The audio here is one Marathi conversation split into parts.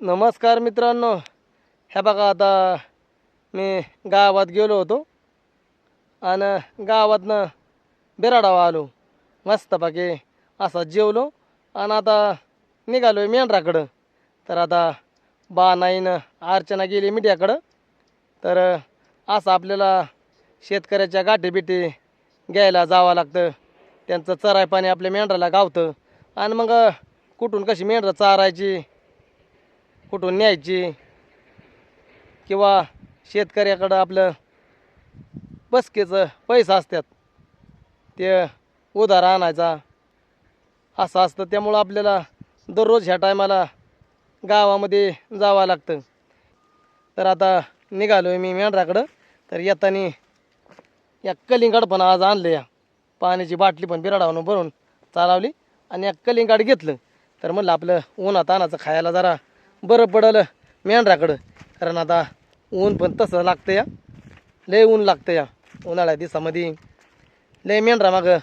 नमस्कार मित्रांनो. ह्या बघा आता मी गावात गेलो होतो. आणि गावातनं बिराडावा आलो. मस्तपैकी असा जेवलो. आणि आता निघालो आहे मेंढराकडं. तर आता बा नाईनं अर्चना गेली मीडियाकडं. तर असं आपल्याला शेतकऱ्याच्या गाठी बिटी घ्यायला जावं लागतं. त्यांचं चराय पाणी आपल्या मेंढराला गावतं. आणि मग कुठून कशी मेंढरं चारायची? कुठून न्यायची? किंवा शेतकऱ्याकडं आपलं बसकेचं पैसा असतात ते उधार आणायचा असं असतं. त्यामुळं आपल्याला दररोज ह्या टायमाला गावामध्ये जावं लागतं. तर आता निघालो आहे मी मेंढराकडं. तर येताना या कलिंगड पण आज आणलं या पाण्याची बाटली पण बिराडावून भरून चालवली आणि या कलिंगड घेतलं. तर म्हणलं आपलं उन्हात आणाचं खायला जरा बरं पडलं मेंढराकडं. कारण आता ऊन पण तसं लागतं या. लय ऊन लागतं या उन्हाळ्या दिवसामध्ये. लय मेंढरा मागं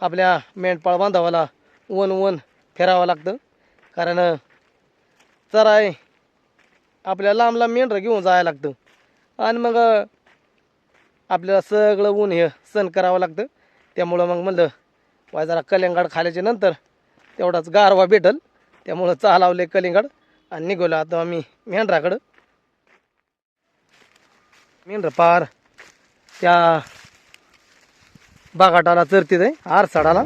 आपल्या मेंढपाळ बांधावाला ऊन ऊन फिरावं लागतं. कारण चराय आपल्या लांब लांब मेंढरं घेऊन जायला लागतं. आणि मग आपल्याला सगळं ऊन हे सण करावं लागतं. त्यामुळं मग म्हणलं वाय जरा कलिंगड खाल्याच्या नंतर तेवढाच गारवा भेटल. त्यामुळं चालावले कलिंगड. आणि निघालो आता आम्ही मेंढराकडं. मेंढरा पार. त्या बागाटाला चरतीत आहे आरसाडाला.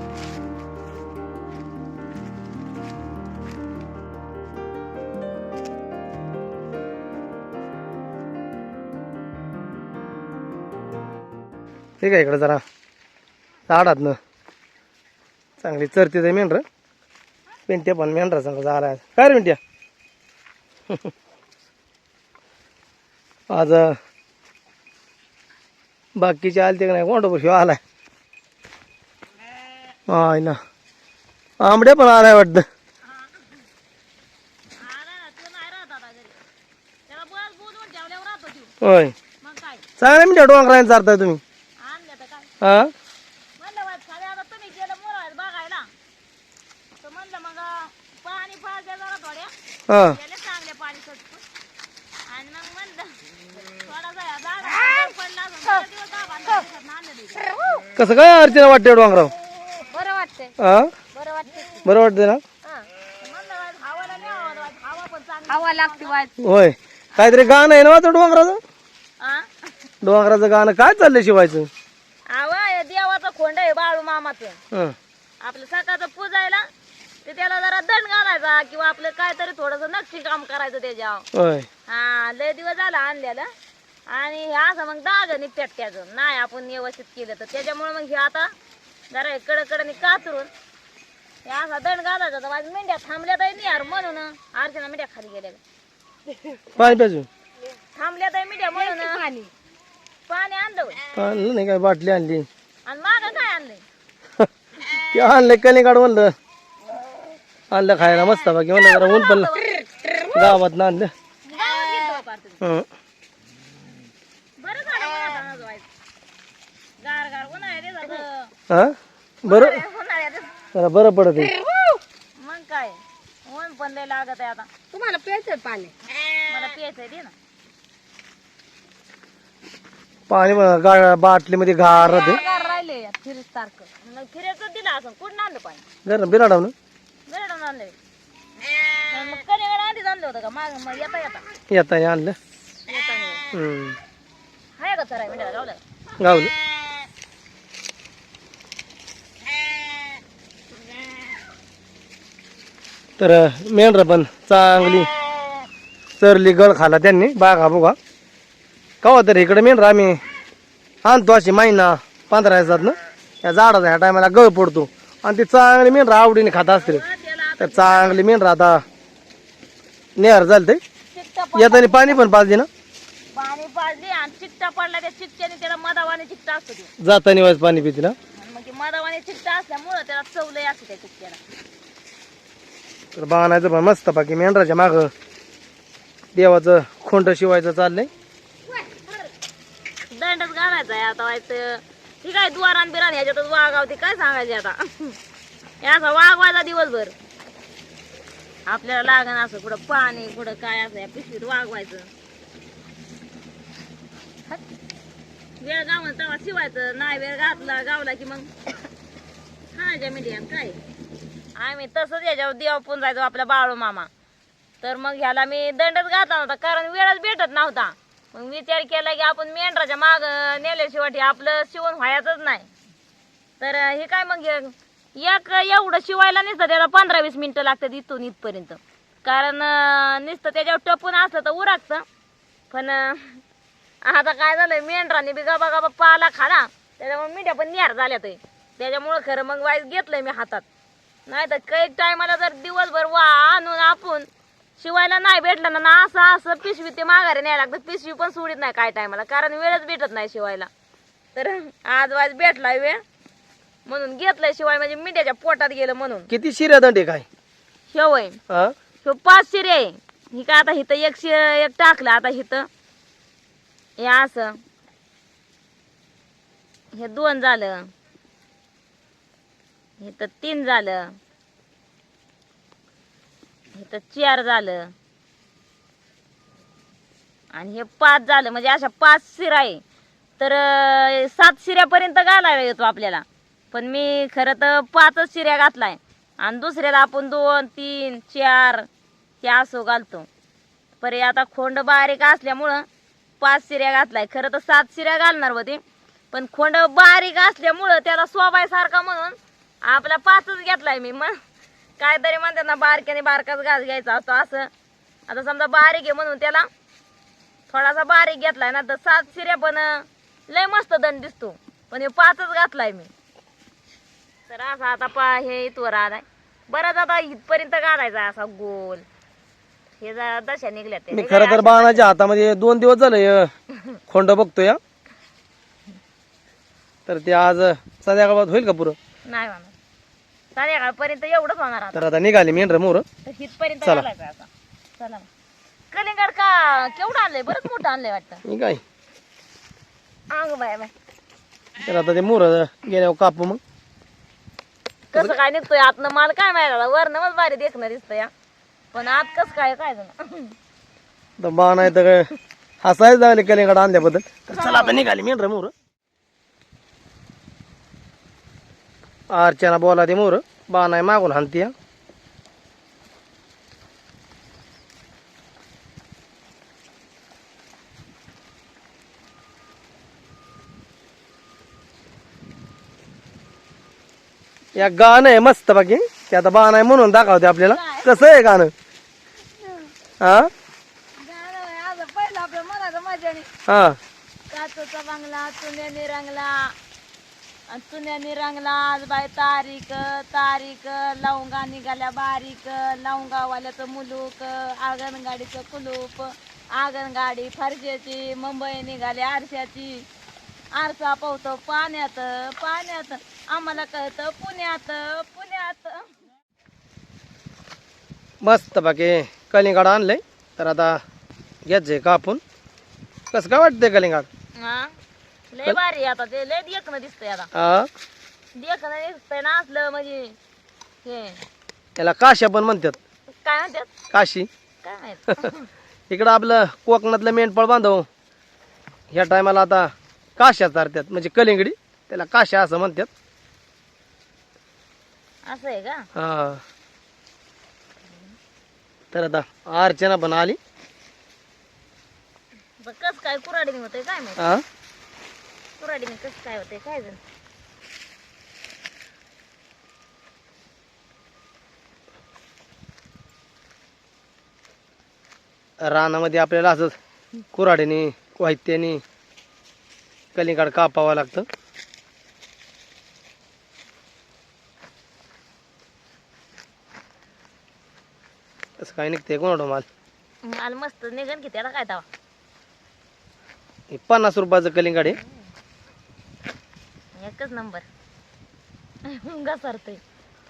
ठीक आहे इकडं जरा. झाडातनं चांगली चरतीत आहे मेंढर. पेंट्या पण मेंढरा चांगला झाला काय रे पेंट्या? आज बाकीचे आलते का नाही? कोणतं शिव आलाय? हाय ना. आंबड्या पण आलाय वाटतं. होय. चांगल्या मिनिट डोंगराने चारताय तुम्ही. हा? हा वाट खाली आता तुम्ही गेलं मोरात बघायला तर म्हणलं मग पाणी पाजल्या जरा थोड्या हा गेले चांगले पाणी सटकून आणि मग म्हणलं थोडासा या झाडाला पडला असं थोडा दिवस दाबा आणि त्याच्यात नांदलं दिलं. कसं काय अर्चना वाटते डोंगराव बरं वाटतंय. हा बरं वाटतंय. बरं वाटते ना? हा. हवा लागते वाट होय. काहीतरी गाणं आहे ना वाटतं डोंगराचं? डोंगराचं गाणं काय चाललंय शिवायचं? हे देवाचं खोंड आहे बाळू मामाचं. हं. आपलं सकाळचं पूजायला ते त्याला जरा दंड घालायचा किंवा आपलं काहीतरी थोडस नक्षी काम करायचं त्याच्यावर. होय. हा लय दिवस झाला आणलेलं. आणि हे असं मग डाग निघतात त्याचं नाही आपण व्यवस्थित केलं तर. त्याच्यामुळे मग हे आता जरा कडकडनी कातरून हे असा दंड घालायचा तर माझ्या मेंढ्या थांबल्या तर यार म्हणून. अर्चना मेंढ्या खाली गेल्या प्यायचं थांबल्या तर मेंढ्या म्हणून. पाणी. पाणी आणलं होय. आणलं नाही काय बाटली आणली. आणि माग काय आणलंय? ते आणलं कणी काढ म्हणलं. आणलं खायला मस्त बाकी म्हणलं जरा ऊन पण गावात आणलं. गावात. हं. बरं झालं उन्हात आणत व्हायचं. गार गार उन्हाळ्यात येतात. हा? बरं? जरा बरं पडत आहे. मग काय? ऊन पण लय लागत आहे आता. तुम्हाला प्यायचं पाणी? मला प्यायचंय दे ना. पाणी पण गा बाटलीमध्ये गार राहते. गार राहिले फिरीत सारखं. मग फिरायचं दिलं असं कुठं आणलं पाणी? जरा बिराडावलं गरडून आणलंय. मग आधीच आणलं होतं का? माग मग येता येता. आणलं. येताना हं. हाय का चराय म्हणजे गावलं? गावलं. तर मेंढर पण चांगली. चरली गळ खाला त्यांनी बागा बघा. कवा तरी इकडे मेंढर आम्ही आणतो अशी महिना पंधरा दिवसातनं. या झाडाचा ह्या टायमाला गळ पडतो. आणि ती चांगली मेंढर आवडीने खात असते तर चांगली मेंढर आता नेहर झालं ते येताना पाणी पण पाजली ना? पाणी पाजली आणि चिकटा पडला त्या चिकट्याने त्याला मदावाने चिकटा असतो ते. जाताना पाणी पिते ना? मग ते मदावाने चिकटा असल्यामुळं त्याला चवलंय असते त्या चिकट्याला तर बाणायचं पण मस्त बाकी मेंढराच्या माग देवाचं खोंड शिवायचं चाललंय. दंडच घालायचा आहे आता व्हायचं. ठीक आहे दुवारान बिरान ह्याच्यातच वागावते काय सांगायचे आता? याचा असा वागवायचा दिवसभर. आपल्याला लागण असं कुठं पाणी कुठं काय असं या पिशवीत वागवायचं वेळ गावला तेव्हा शिवायचं नाही वेळ घातला गावला की मग खाण्याच्या मीडियम काय? आम्ही तसंच याच्यावर देवा पण जायचो आपला बाळू मामा. तर मग ह्याला मी दंडच घातला नव्हता कारण वेळच भेटत नव्हता. मग विचार केला की आपण मेंढराच्या माग नेल्याशिवाय आपलं शिवण व्हायचंच नाही. तर हे काय मग एक एवढं शिवायला नसतं त्याला पंधरा वीस मिनिटं लागतात इथून इथपर्यंत. कारण अं, नुसतं त्याच्यावर टपून असलं तर उरागतं. पण आता काय झालं मेंढराने बी गबा गबा पाला खाला. त्याच्यामुळे मिठ्या पण निहार झाल्यात ते त्याच्यामुळं खरं मग वाईस घेतलंय मी हातात. नाही तर काही टायमाला जर दिवसभर वा आणून आपण शिवायला नाही भेटलं ना ना असं असं पिशवी ते माघारी न्यायला लागतं. पिशवी पण सोडित नाही काय टायमाला कारण वेळच भेटत नाही शिवायला. तर आज वाज भेटलाय वेळ म्हणून घेतलंय शिवाय म्हणजे मिठ्याच्या पोटात गेलं म्हणून. किती शिऱ्या दंडे काय? शेवय हा? ह्यो पाच शिरे आहे. ही काय आता हिथं एक शि एक टाकलं आता हिथं. हे असं. हे दोन झालं. हे तर तीन झालं. हे तर चार झालं. आणि हे पाच झालं. म्हणजे अशा पाच शिरा आहे. तर सात शिऱ्यापर्यंत घालायला येतो आपल्याला. पण मी खरं तर पाचच शिऱ्या घातलाय. आणि दुसऱ्याला आपण दोन तीन चार हे असो घालतो. परे आता खोंड बारीक असल्यामुळं पाच शिऱ्या घातलाय. खरं तर सात शिऱ्या घालणार होते. पण खोंड बारीक असल्यामुळं त्याला सोबायसारखा म्हणून आपला पाचच घेतलाय मी मग काहीतरी म्हणतात ना बारक्याने बारकाच घास घ्यायचा असतो असं. आता समजा बारीक आहे म्हणून त्याला थोडासा बारीक घेतलाय ना तर सात शिऱ्या पण लय मस्त दंड दिसतो. पण हे पाचच घातलाय मी. तर असा आता पा हे इथवर आलाय. बरंच आता इथपर्यंत घालायचा असा गोल. हे जरा दशा निघल्या ते मी खरं तर बाणाच्या हातामध्ये दोन दिवस झाले खोंड बघतोय हा. तर ते आज संध्याकाळात होईल का पुरं? नाही म्हणा संध्याकाळपर्यंत एवढंच होणार आता. तर आता निघाली मेंढर मोर. तर हितपर्यंत चला. घालायचं आता. चला मग. कलिंगड का केवढं आणलंय? बरंच मोठं आणलंय वाटतं. काय? अंग बाय बाय तर आता ते मोर गेल्यावर कापू मग. कसं काय निघतोय? आतनं माल काय माहिती वरनं मग भारी देखणं दिसतंय हा. पण आत कसं काय काय जण? तर बाण आहे तर हसायच झाले कलिंगड आणल्याबद्दल. तर चला आता निघाली मेंढर मोर. अर्चना बोला ते मोर. आहे मागून हानती हा. या गाणं आहे मस्त बाकी. ते आता बाण आहे म्हणून दाखवते आपल्याला. कसं आहे गाणं? हा? हा काचचा बंगला चुन्याने रंगला आणि चुन्याने रंगला आज बाय तारीख तारीख लवंगा निघाल्या बारीक लवंगावाल्याचं मुलूक आगनगाडीचं कुलूप आगनगाडी फरशाची मुंबई निघाली आरशाची. आरसा पावतो पाण्यात पाण्यात आम्हाला कळतं पुण्यात पुण्यात. मस्त बाकी कलिंगड आणलंय. तर आता घ्यायचंय कापून. कसं काय वाटतंय कलिंगड? हा? लय भारी आता ते लय देखणं दिसतंय आता. हा? देखणं दिसतंय ना असलं म्हणजे हे. याला काश्या पण म्हणतात. काय म्हणतात? काशी. काय माहीत? इकडं आपलं कोकणातलं मेंढपाळ बांधव. ह्या टायमाला आता काश्या चारतात म्हणजे कलिंगडी त्याला काश्या असं म्हणतात. असं आहे का? हा. तर आता अर्चना पण आली. बघ कस काय कुराडीने होते काय माहीत? हा? कुराडीने कस काय होते काय जण रानामध्ये आपल्याला असंच कुऱ्हाडीने वाहित्याने कलिंगड कापावं लागतं. तसं काय निघते कोणाडो माल? माल मस्त निघन की त्याला काय दावा? हे पन्नास रुपयाचं कलिंगड आहे. एकच नंबर. घसरतोय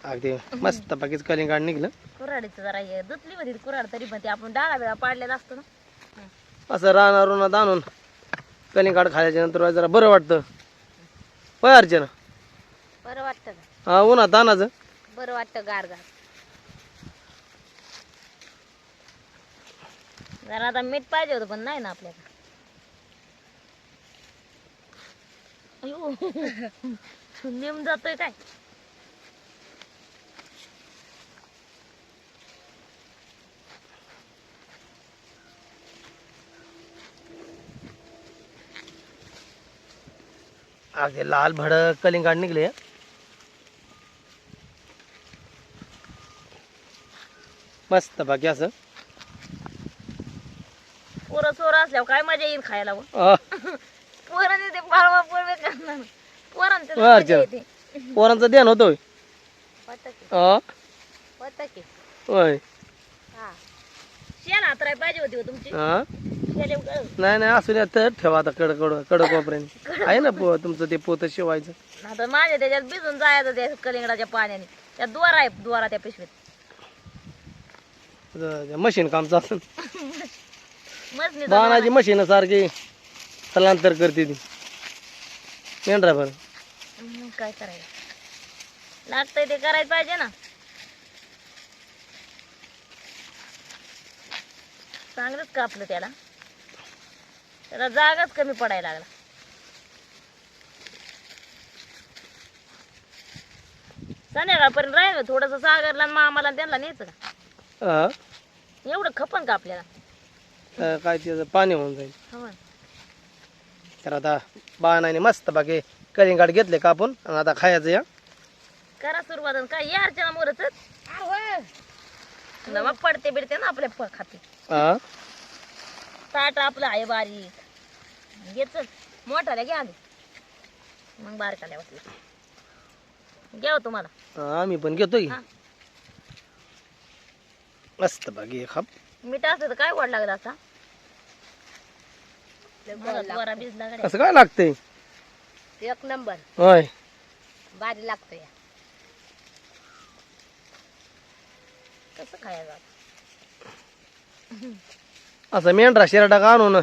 अगदी मस्त बाकीच कलिंगड निघलं. कुराडीचं जरा हे दुतली होती कुराड तरी पण ते आपण डाळा बिळा पाडलेला असतो ना. असं राना रुनात आणून कलिंगड खाल्याच्या नंतर जरा बरं वाटतं. होय अर्चना? बरं वाटतं का? हा उन्हात आणायचं बरं वाटतं गार गार जरा आता मीठ पाहिजे होतं पण नाही ना आपल्याला. अयो. नेम जातोय काय? अगदी लाल भडक कलिंगाड निघले. मस्त बाकी असं. पोरं सोरं असल्यावर काय मजा येईल खायला व. पोरांचं. येते पोरांचं ध्यान होतं की अ, होतं की होय. हा. शेण हातराय पाहिजे होती हो तुमची. नाही नाही असू द्या तर ठेवा आता कड कड कडक वापरेन. आहे ना पो तुमचं ते पोत शिवायचं? आता माझ्या त्याच्यात भिजून जायचं त्या कलिंगडाच्या पाण्याने. त्या द्वारा आहे द्वारा त्या पिशवीत. मशीन काम चालतं. बाणाची मशीन सारखी स्थलांतर करते ती. मेंढरा मग काय करायचं? लागतंय ते करायला पाहिजे ना. चांगलंच कापलं त्याला. त्याला जागाच कमी पडायला लागला. संध्याकाळपर्यंत राहील थोडस सागरला आणि मामाला आणि त्यांना न्यायचं का? एवढं खपन का आपल्याला? अ, काय त्याचं पाणी होऊन जाईल. हवं तर आता बाणाने मस्त बाकी कलिंगाड घेतले कापून आणि आता खायचं या. करा सुरुवात आणि काय यारच्या मोरच मग पडते बिडते ना आपल्या प- खाते. ताट आपलं आहे बारीक. घेच मोठाल्या घ्या आधी. मग बारकाल्या वाटलं. घ्या हो तुम्हाला आम्ही पण घेतो की हा. मस्त बाकी खाप मीठ असतं तर काय वाढ लागला असा द्वारा भिजला गड्या. असं काय लागतंय? एक नंबर. होय. भारी लागतोय. कसं खायचं असं मेंढरा शिराटा का आणून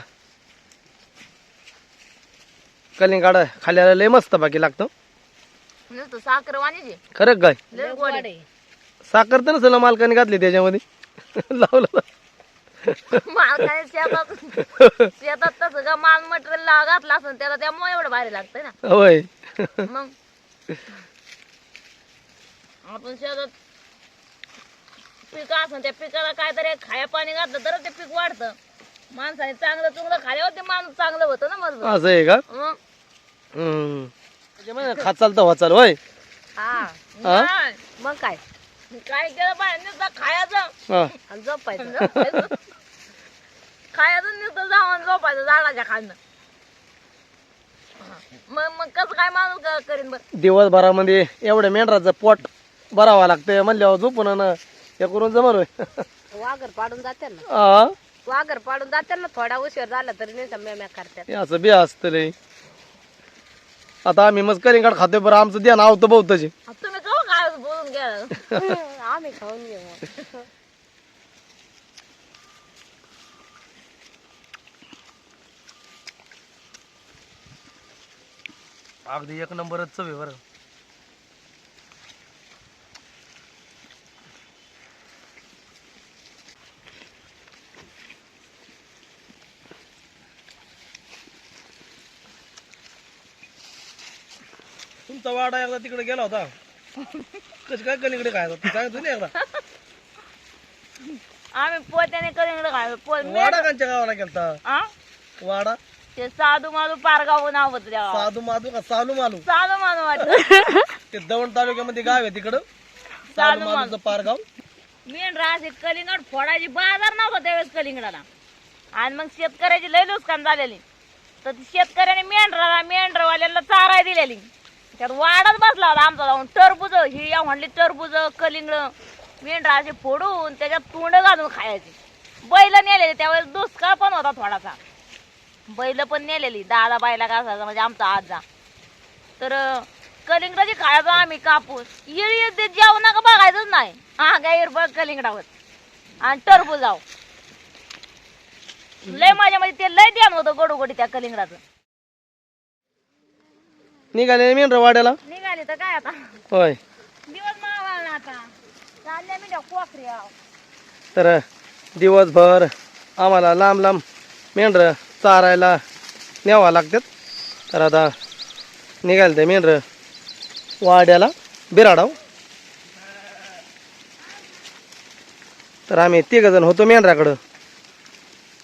कलिंगाड खाल्ल्याला लय मस्त बाकी लागतं. नुसतं साखर वाणीची. खरं काय? लय गोड आहे. साखर तर नसेल मालकाने घातली त्याच्यामध्ये. लावलं मालकाने शेतात शेतात तसं का माल मटेरियल घातलं असं त्याला त्यामुळे एवढं भारी लागतंय ना. होय. मग? आपण शेतात पीक असं त्या पिकाला काहीतरी खाया पाणी घातलं तर ते पीक वाढतं. माणसाने चांगलं चुंगलं खाल्यावर ते माणूस चांगलं होतं ना मजबूत. असं आहे का? मग? हम्म. त्याच्यामध्ये खात चालतं होय. हा. मग काय? काय केलं पाहिजे नुसतं खायचं हा. आणि झोपायचं झोपायचं. खायचं नुसतं जाऊन झोपायचं झाडाच्या खालनं हा. मग मग कसं काय माणूस क- करीन बरं? दिवसभरामध्ये एवढ्या मेंढराचं पोट भरावं लागतंय म्हणल्यावर झोपून ना हे करून जमल होय. वाघर पाडून जाते ना. हा. वाघर पाडून जाते ना थोडा उशीर झाला तरी नाही म्या करतात हे असं बी असतं लय. आता आम्ही मग कलिंगाड खातोय बरं आमचं ध्यान आवतं बहुतच तुम्ही काय बोलून घ्या आम्ही खाऊन घेऊ अगदी एक नंबरच चव आहे बरं तुमचा वाडा एकदा तिकडे गेला होता. कशी काय कलिंगडे काय सांगतो ना एकदा. आम्ही पोत्याने कलिंगड खायचो पोत वाडा कांच्या गावाला गेलता? वाडा? ते साधू माधू पारगाव नाव होतं त्या गावात. साधू माधू का सालू मालू? साधू माधू वाटत. ते दवण तालुक्यामध्ये गाव आहे तिकडं. सालू सालू मालू. मालूचं पारगाव. मेन राहते कलिंगड फोडायची बाजार नव्हता त्यावेळेस कलिंगडाला. आणि मग शेतकऱ्याची लय नुकसान झालेली. तर ती शेतकऱ्याने मेंढराला मेंढरवाल्याला चाराय दिलेली. त्यात वाढत बसला होता आमचा जाऊन. टरबुज ही या म्हणली टरबुज कलिंगड मेंढरा असे फोडून त्याच्यात तोंड घालून खायची. बैल नेलेले त्यावेळेस दुष्काळ पण होता थोडासा. बैल पण नेलेली दादा बायला का असायचा म्हणजे आमचा आजा. तर कलिंगडाची खायचो आम्ही कापूस. येळी ते जेवणा का बघायचंच नाही. हा गाईर बघ कलिंगडावर. आणि टरबुजाव लय माझ्या मध्ये ते लय ध्यान होतं गोडोगोडी त्या कलिंगडाचं. निघाले मेंढरा वाड्याला? निघाले तर काय आता? होय. दिवस मावाळला आता. चालल्या मी तर दिवसभर आम्हाला लांब लांब मेंढरं चारायला न्यावं लागतात. तर आता निघाल ते मेंढरं वाड्याला बिराडाव. तर आम्ही तिघजण होतो मेंढराकडं.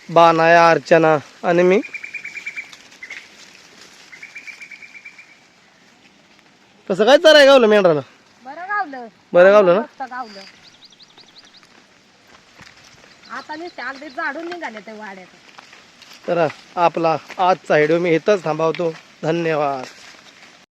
बानाया अर्चना आणि मी. कसं काय चाराय गावलं मेंढराला? बरं गावलं. बरं गावलं ना? मस्त गावलं. आता नुसते अगदी झाडून निघाले ते वाड्यात. तर आपला आजचा व्हिडिओ मी इथंच थांबवतो. धन्यवाद.